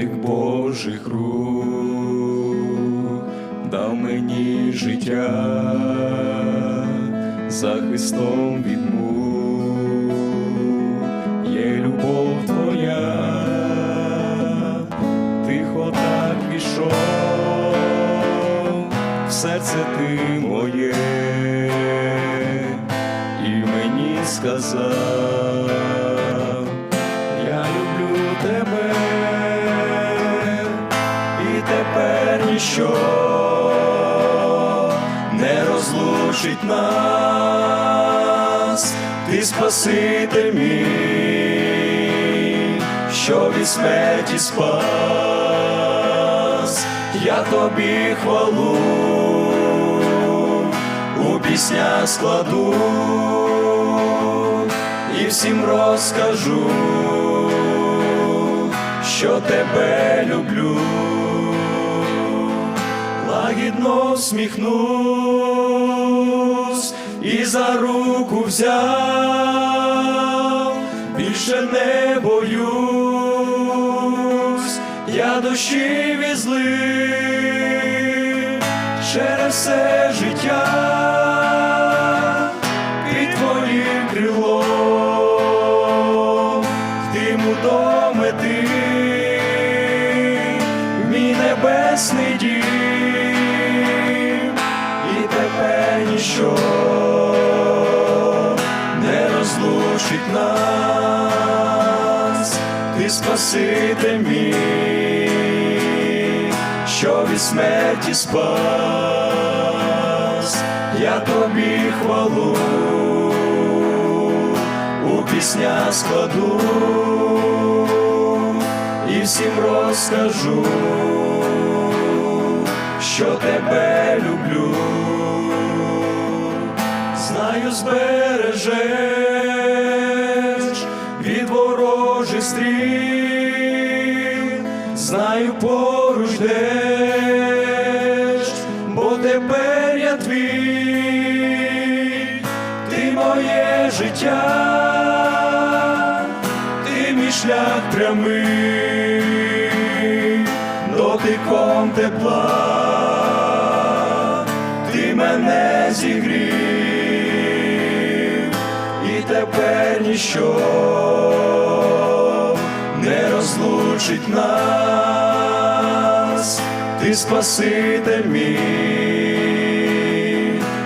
дотик Божих рук, дав мені життя захистом від мук, є любов твоя, тихо так пішов, в серце ти моє, і мені сказав, ніщо не розлучить нас, ти Спаситель мій, що від смерті спас, я тобі хвалу у піснях складу і всім розкажу, що тебе люблю лагідно всміхнусь і за руку взяв, більше не боюсь, я дощі візли через все життя. Під твоїм крилом, йтиму до мети, небесний дім, ніщо не розлучить нас, ти Спаситель мій, що від смерті спас, я тобі хвалу у пісня складу і всім розкажу, що тебе люблю, знаю, збережеш від ворожих стріл, знаю, поруч деш, бо тепер я твій, ти моє життя, ти мій шлях прямий, дотиком тепла, ти мене зігрів, тепер ніщо не розлучить нас, ти Спаситель мій,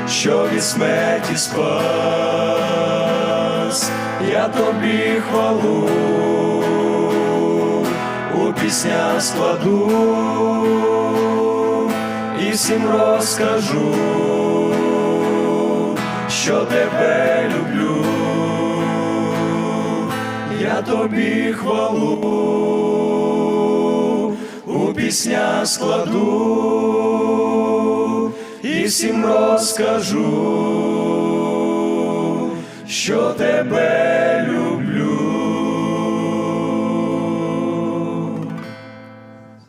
що від смерті спас, я тобі хвалу у піснях складу і всім розкажу, що тебе люблю, я тобі хвалу у піснях складу і всім розкажу, що тебе люблю.